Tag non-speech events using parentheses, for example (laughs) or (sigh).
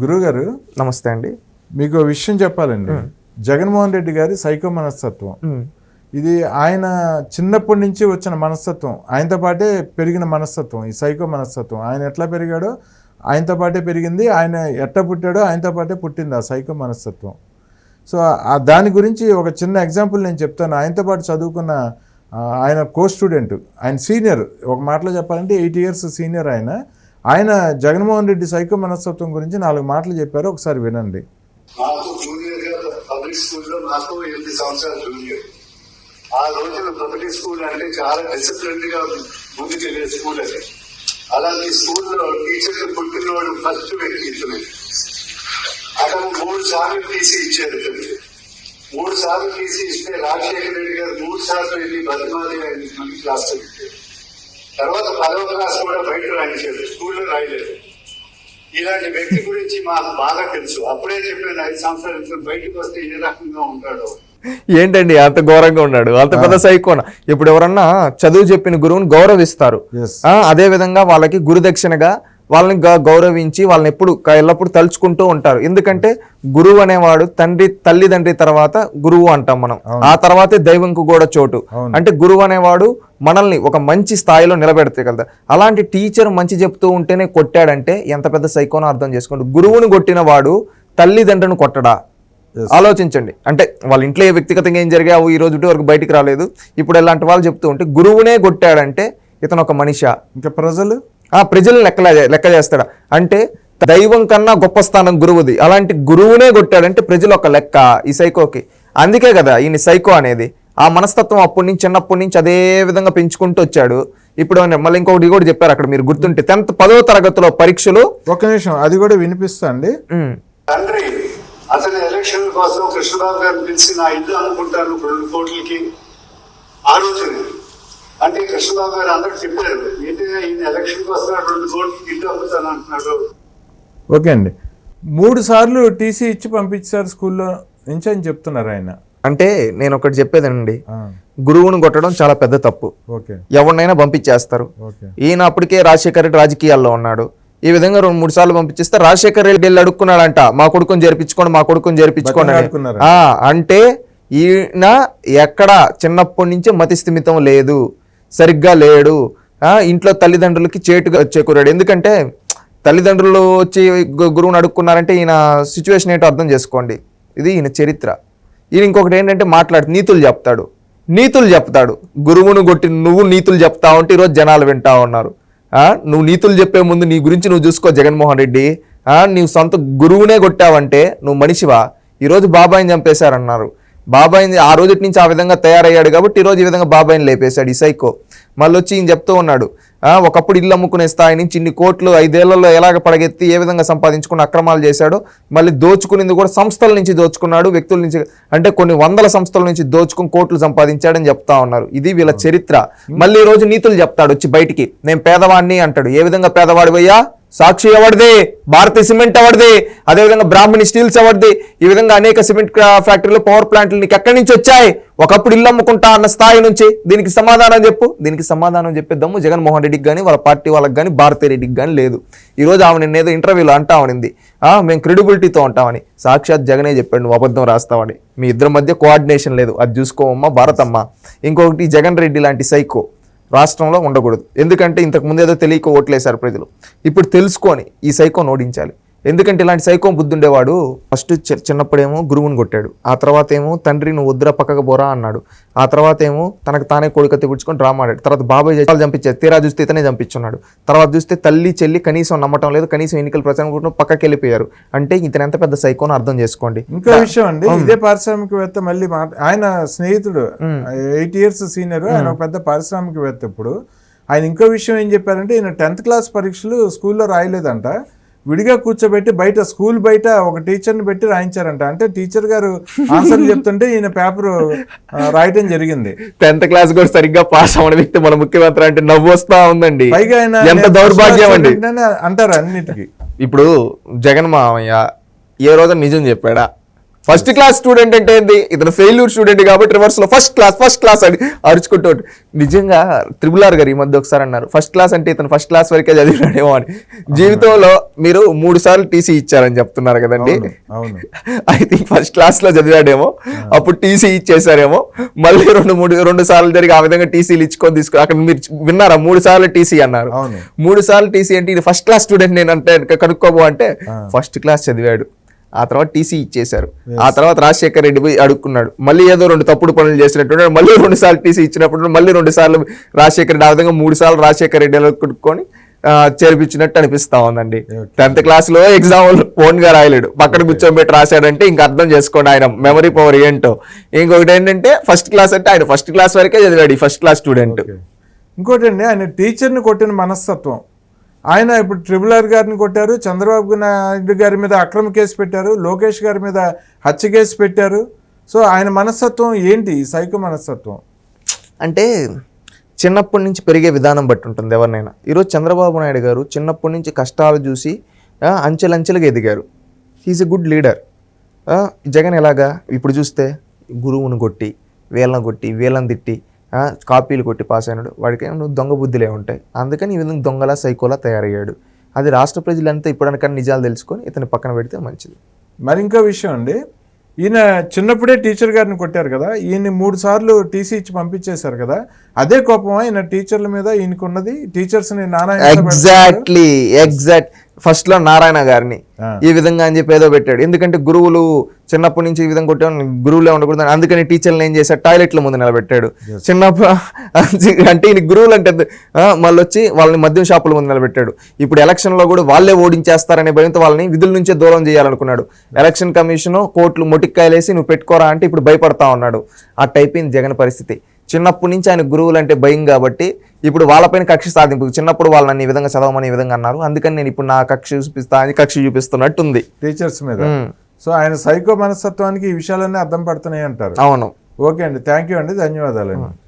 గురుగారు నమస్తే అండి. మీకు విషయం చెప్పాలండి. జగన్మోహన్ రెడ్డి గారి సైకో మనస్తత్వం. ఇది ఆయన చిన్నప్పటి నుంచి వచ్చిన మనస్తత్వం. ఆయనతో పాటే పెరిగిన మనస్తత్వం ఈ సైకో మనస్తత్వం. ఆయన ఎట్లా పెరిగాడో ఆయనతో పాటే పెరిగింది. ఆయన ఎట్ట పుట్టాడో ఆయనతో పాటే పుట్టింది ఆ సైకో మనస్తత్వం. సో ఆ దాని గురించి ఒక చిన్న ఎగ్జాంపుల్ నేను చెప్తాను. ఆయనతో పాటు చదువుకున్న ఆయన కో స్టూడెంట్ ఆయన సీనియర్. ఒక మాటలో చెప్పాలంటే ఎయిట్ ఇయర్స్ సీనియర్ ఆయన. ఆయన జగన్మోహన్ రెడ్డి సైకో మనస్తత్వం గురించి నాలుగు మాటలు చెప్పారు ఒకసారి వినండి. నాకు జూనియర్ పబ్లిక్ స్కూల్లో నాకు ఎనిమిది సంవత్సరాలు జూనియర్ ఆ రోజున పబ్లిక్ స్కూల్ అంటే చాలా డిసిప్లిన్గా ముందుకెళ్ళే స్కూల్ అది. అలాంటి స్కూల్లో టీచర్లు పుట్టినవాడు ఫస్ట్ వ్యక్తి ఇతనే. అతను మూడు సార్లు టీసీ ఇచ్చారు మూడు సార్లు టీసీ ఇస్తే రాజశేఖర రెడ్డి గారు మూడు సార్లు వెళ్ళి బతిమాలి ఆయన క్లాస్ చెప్పారు తర్వాత పదవ క్లాస్ కూడా బయట రాయించారు స్కూల్లో రాయలేదు. ఇలాంటి వ్యక్తి గురించి మాకు బాగా తెలుసు. అప్పుడే చెప్పాను ఐదు సంవత్సరాల క్రితం బయటకు వస్తే ఏ రకంగా ఉంటాడో. ఏంటండి అంత ఘోరంగా ఉన్నాడు? అంత పెద్ద సైకోన? ఇప్పుడు ఎవరన్నా చదువు చెప్పిన గురువుని గౌరవిస్తారు. అదే విధంగా వాళ్ళకి గురుదక్షిణగా వాళ్ళని గ- గౌరవించి వాళ్ళని ఎప్పుడు ఎల్లప్పుడు తలుచుకుంటూ ఉంటారు. ఎందుకంటే గురువు అనేవాడు తండ్రి తల్లిదండ్రి తర్వాత గురువు అంటాం మనం. ఆ తర్వాతే దైవంకు కూడా చోటు. అంటే గురువు అనేవాడు మనల్ని ఒక మంచి స్థాయిలో నిలబెడితే కదా అలాంటి టీచర్ మంచి చెప్తూ ఉంటేనే కొట్టాడంటే ఎంత పెద్ద సైకోనో అర్థం చేసుకోండి. గురువుని కొట్టిన వాడు తల్లిదండ్రుని కొట్టడా. ఆలోచించండి. అంటే వాళ్ళ ఇంట్లో ఏ వ్యక్తిగతంగా ఏం జరిగావు ఈ రోజు వరకు బయటికి రాలేదు. ఇప్పుడు ఇలాంటి వాళ్ళు చెప్తూ ఉంటే గురువునే కొట్టాడంటే ఇతను ఒక మనిషా? ఇంకా ప్రజలు? ఆ ప్రజలు లెక్క లెక్క చేస్తాడా? అంటే దైవం కన్నా గొప్ప స్థానం గురువుది. అలాంటి గురువునే కొట్టాడంటే ప్రజలు ఒక లెక్క ఈ సైకోకి. అందుకే కదా ఈయన సైకో అనేది. ఆ మనస్తత్వం అప్పటి నుంచి చిన్నప్పటి నుంచి అదే విధంగా పెంచుకుంటూ వచ్చాడు. ఇప్పుడు మళ్ళీ ఇంకొకటి కూడా చెప్పారు అక్కడ మీరు గుర్తుంటే. టెన్త్ పదవ తరగతిలో పరీక్షలు ఒక్క నిమిషం అది కూడా వినిపిస్తా అండి తండ్రి అతని ఎలక్షన్ కోసం కృష్ణబాబు గారిని పిలిచి నా ఇల్లు అమ్ముకుంటాను రెండు కోట్లకి. ఆ రోజునే అంటే కృష్ణబాబు గారు అందరికి చెప్పారు ఏంటంటే ఈయన ఎలక్షన్కి వస్తున్నాడు రెండు కోట్లకి ఇల్లు అమ్ముతాను అంటున్నాడు. ఓకే అండి. మూడు సార్లు టీసీ ఇచ్చి పంపించారు స్కూల్లో నుంచి అని చెప్తున్నారు ఆయన. అంటే నేను ఒకటి చెప్పేదండి గురువుని కొట్టడం చాలా పెద్ద తప్పు. ఓకే. ఎవరినైనా పంపించేస్తారు. ఓకే. ఈయన అప్పటికే రాజశేఖర రెడ్డి రాజకీయాల్లో ఉన్నాడు. ఈ విధంగా రెండు మూడు సార్లు పంపించేస్తే రాజశేఖర రెడ్డి వెళ్ళి అడుక్కున్నాడంట. మా కొడుకుని జరిపించుకోండి మా కొడుకుని జరిపించుకోండి అంటే ఈయన ఎక్కడ చిన్నప్పటి నుంచే మతి స్థిమితం లేదు. సరిగ్గా లేడు. ఇంట్లో తల్లిదండ్రులకి చేటుగా చేకూరాడు. ఎందుకంటే తల్లిదండ్రులు వచ్చి గురువుని అడుక్కున్నారంటే ఈయన సిచ్యువేషన్ ఏంటో అర్థం చేసుకోండి. ఇది ఈయన చరిత్ర. ఈయన ఇంకొకటి ఏంటంటే మాట్లాడు నీతులు చెప్తాడు. నీతులు చెప్తాడు. గురువును కొట్టి నువ్వు నీతులు చెప్తా ఉంటే ఈరోజు జనాలు వింటా ఉన్నారు. నువ్వు నీతులు చెప్పే ముందు నీ గురించి నువ్వు చూసుకో జగన్మోహన్ రెడ్డి. నువ్వు నీవు సొంత గురువునే కొట్టావంటే నువ్వు మనిషివా? ఈరోజు బాబాయిని చంపేశారన్నారు. బాబాయిని ఆ రోజు నుంచి ఆ విధంగా తయారయ్యాడు కాబట్టి ఈరోజు ఈ విధంగా బాబాయిని లేపేశాడు ఈ సైకో. మళ్ళీ వచ్చి ఈయన చెప్తూ ఉన్నాడు ఒకప్పుడు ఇల్లు అమ్ముకునే స్థాయి నుంచి ఇన్ని కోట్లు ఐదేళ్ళలో ఎలాగ పడగెత్తి ఏ విధంగా సంపాదించుకుని అక్రమాలు చేశాడు మళ్ళీ దోచుకునేది కూడా సంస్థల నుంచి దోచుకున్నాడు వ్యక్తుల నుంచి అంటే కొన్ని వందల సంస్థల నుంచి దోచుకుని కోట్లు సంపాదించాడని చెప్తా ఉన్నారు. ఇది వీళ్ళ చరిత్ర. మళ్ళీ ఈ రోజు నీతులు చెప్తాడు వచ్చి బయటికి నేను పేదవాడిని అంటాడు. ఏ విధంగా పేదవాడివయ్యా? సాక్షి ఎవరిది భారతీయ సిమెంట్ ఎవరిది అదేవిధంగా బ్రాహ్మణి స్టీల్స్ ఎవరిది ఈ విధంగా అనేక సిమెంట్ ఫ్యాక్టరీలు పవర్ ప్లాంట్లు నీకు ఎక్కడి నుంచి వచ్చాయి? ఒకప్పుడు ఇల్లు అమ్ముకుంటా అన్న స్థాయి నుంచి. దీనికి సమాధానం చెప్పు. దీనికి సమాధానం చెప్పేద్దాము. జగన్మోహన్ రెడ్డికి కానీ వాళ్ళ పార్టీ వాళ్ళకి కానీ భారతీయ రెడ్డికి కానీ లేదు. ఈరోజు రోజు ఆమె నిన్నేదో ఇంటర్వ్యూలో అంటా ఉనింది ఆ మేము క్రెడిబిలిటీతో ఉంటామని సాక్షాత్ జగనే చెప్పాడు నువ్వు అబద్ధం రాస్తావని. మీ ఇద్దరి మధ్య కోఆర్డినేషన్ లేదు. అది చూసుకోమమ్మా భారతమ్మ. ఇంకొకటి జగన్ రెడ్డి లాంటి సైకో రాష్ట్రంలో ఉండకూడదు. ఎందుకంటే ఇంతకు ముందు ఏదో తెలియక ఓట్లేశారు ప్రజలు. ఇప్పుడు తెలుసుకొని ఈ సైకోను ఓడించాలి. ఎందుకంటే ఇలాంటి సైకో బుద్ధి ఉండేవాడు. ఫస్ట్ చిన్నప్పుడేమో గురువుని కొట్టాడు. ఆ తర్వాత ఏమో తండ్రి నువ్వు వద్దురా పక్కకు బోరా అన్నాడు. ఆ తర్వాత ఏమో తనకు తానే కొడుకు తెప్పించుకొని డ్రామా ఆడాడు. తర్వాత బాబాయ్ చేసి చంపించాడు తీరా చూస్తే ఇతనే చంపించున్నాడు. తర్వాత చూస్తే తల్లి చెల్లి కనీసం నమ్మటం లేదు. కనీసం ఎన్నికల ప్రచారం కూడా పక్కకి వెళ్ళిపోయారు. అంటే ఇతను ఎంత పెద్ద సైకోనో అర్థం చేసుకోండి. ఇంకో విషయం అండి ఇదే పారిశ్రామికవేత్త మళ్ళీ ఆయన స్నేహితుడు ఎయిట్ ఇయర్స్ సీనియర్ ఆయన ఒక పెద్ద పారిశ్రామికవేత్త ఇప్పుడు. ఆయన ఇంకో విషయం ఏం చెప్పారంటే ఈయన టెన్త్ క్లాస్ పరీక్షలు స్కూల్లో రాయలేదంట. విడిగా కూర్చోబెట్టి బయట స్కూల్ బయట ఒక టీచర్ని పెట్టి రాయించారంట. అంటే టీచర్ గారు ఆన్సర్లు (laughs) చెప్తుంటే ఈయన పేపర్ రాయటం జరిగింది. టెన్త్ క్లాస్ కూడా సరిగ్గా పాస్ అవ్వని వ్యక్తి మన ముఖ్యమంత్రి అంటే నవ్వు వస్తా ఉందండి. పైగా ఆయన ఎంత దౌర్భాగ్యం అండి. అంటారు అన్నిటికీ. ఇప్పుడు జగన్ మామయ్య ఏ రోజు నిజం చెప్పాడా? ఫస్ట్ క్లాస్ స్టూడెంట్ అంటే ఏంది? ఇతను ఫెయిల్యూర్ స్టూడెంట్ కాబట్టి రివర్స్లో ఫస్ట్ క్లాస్ ఫస్ట్ క్లాస్ అని అరుచుకుంటూ. నిజంగా త్రిబుల్ ఆర్ గారు ఈ మధ్య ఒకసారి అన్నారు. ఫస్ట్ క్లాస్ అంటే ఇతను ఫస్ట్ క్లాస్ వరకే చదివినాడేమో అని. జీవితంలో మీరు మూడు సార్లు టీసీ ఇచ్చారని చెప్తున్నారు కదండి. ఐ థింక్ ఫస్ట్ క్లాస్లో చదివాడేమో. అప్పుడు టీసీ ఇచ్చేసారేమో. మళ్ళీ రెండు మూడు రెండు సార్లు జరిగి ఆ విధంగా టీసీలు ఇచ్చుకొని తీసుకో అక్కడ మీరు విన్నారా? మూడు సార్లు టీసీ అన్నారు. మూడు సార్లు టీసీ అంటే ఇది ఫస్ట్ క్లాస్ స్టూడెంట్ నేను అంటే కనుక్కోబో అంటే ఫస్ట్ క్లాస్ చదివాడు. ఆ తర్వాత టీసీ ఇచ్చేశారు. ఆ తర్వాత రాజశేఖర్ రెడ్డి పోయి అడుక్కున్నాడు. మళ్ళీ ఏదో రెండు తప్పుడు పనులు చేసినట్టు మళ్ళీ రెండు సార్లు టీసీ ఇచ్చినప్పుడు మళ్ళీ రెండు సార్లు రాజశేఖర్ రెడ్డి ఆ విధంగా మూడు సార్లు రాజశేఖర్ రెడ్డి కొనుక్కొని చేర్పించినట్టు అనిపిస్తా ఉందండి. టెన్త్ క్లాస్లో ఎగ్జామ్ ఓన్గా రాయలేడు పక్కన కూర్చోబెట్టి రాశాడంటే ఇంక అర్థం చేసుకోండి ఆయన. మెమరీ పవర్ ఏంటో. ఇంకొకటి ఏంటంటే ఫస్ట్ క్లాస్ అంటే ఆయన ఫస్ట్ క్లాస్ వరకే చదివాడు ఫస్ట్ క్లాస్ స్టూడెంట్. ఇంకోటి అండి ఆయన టీచర్ని కొట్టిన మనస్తత్వం. ఆయన ఇప్పుడు ట్రిబులర్ గారిని కొట్టారు చంద్రబాబు నాయుడు గారి మీద అక్రమ కేసు పెట్టారు లోకేష్ గారి మీద హత్య కేసు పెట్టారు. సో ఆయన మనస్తత్వం ఏంటి? సైకో మనస్తత్వం. అంటే చిన్నప్పటి నుంచి పెరిగే విధానం బట్టి ఉంటుంది ఎవరినైనా. ఈరోజు చంద్రబాబు నాయుడు గారు చిన్నప్పటి నుంచి కష్టాలు చూసి అంచెలంచెలుగా ఎదిగారు. He is a good leader Jagan ఎలాగా? ఇప్పుడు చూస్తే గురువును కొట్టి వీళ్ళని కొట్టి వీళ్ళని తిట్టి కాపీలు కొట్టి పాస్ అయినాడు. వాడికి దొంగ బుద్ధులే ఉంటాయి. అందుకని ఈ విధంగా దొంగలా సైకోలా తయారయ్యాడు. అది రాష్ట్ర ప్రజలంతా ఇప్పటికన్నా నిజాలు తెలుసుకొని ఇతని పక్కన పెడితే మంచిది. మరి ఇంకో విషయం అండి. ఈయన చిన్నప్పుడే టీచర్ గారిని కొట్టారు కదా. ఈయన్ని మూడు సార్లు టీసీ ఇచ్చి పంపించేశారు కదా. అదే కోపమా? ఈయన టీచర్ల మీద ఈయనకు ఉన్నది టీచర్స్ని నానా. ఎగ్జాక్ట్లీ ఎగ్జాక్ట్ ఫస్ట్లో నారాయణ గారిని. ఈ విధంగా అని చెప్పి ఏదో పెట్టాడు. ఎందుకంటే గురువులు చిన్నప్పటి నుంచి ఈ విధంగా కొట్టే గురువులే ఉండకూడదు అందుకని టీచర్లు ఏం చేశాడు టాయిలెట్ల ముందు నిలబెట్టాడు. చిన్నప్పుడు అంటే ఈయన గురువులు అంటే మళ్ళీ వచ్చి వాళ్ళని మద్యం షాపుల ముందు నిలబెట్టాడు. ఇప్పుడు ఎలక్షన్లో కూడా వాళ్ళే ఓడించేస్తారనే భయంతో వాళ్ళని విధుల నుంచే దూరం చేయాలనుకున్నాడు. ఎలక్షన్ కమిషన్ కోర్టులు మొటిక్కాయలేసి నువ్వు పెట్టుకోరా అంటే ఇప్పుడు భయపడతా ఉన్నాడు. ఆ టైప్ జగన్ పరిస్థితి. చిన్నప్పటి నుంచి ఆయన గురువులు అంటే భయం కాబట్టి ఇప్పుడు వాళ్ళపైన కక్ష సాధింపు చిన్నప్పుడు వాళ్ళు నన్ను ఈ విధంగా చదవమని ఈ విధంగా అన్నారు. అందుకని నేను ఇప్పుడు నా కక్ష చూపిస్తా అని కక్ష చూపిస్తున్నట్టుంది. టీచర్స్ మీద. సో ఆయన సైకో మనస్తత్వానికి ఈ విషయాలన్నీ అర్థం పడుతున్నాయి అంటారు. అవును. ఓకే అండి. థ్యాంక్ యూ అండి. ధన్యవాదాలండి.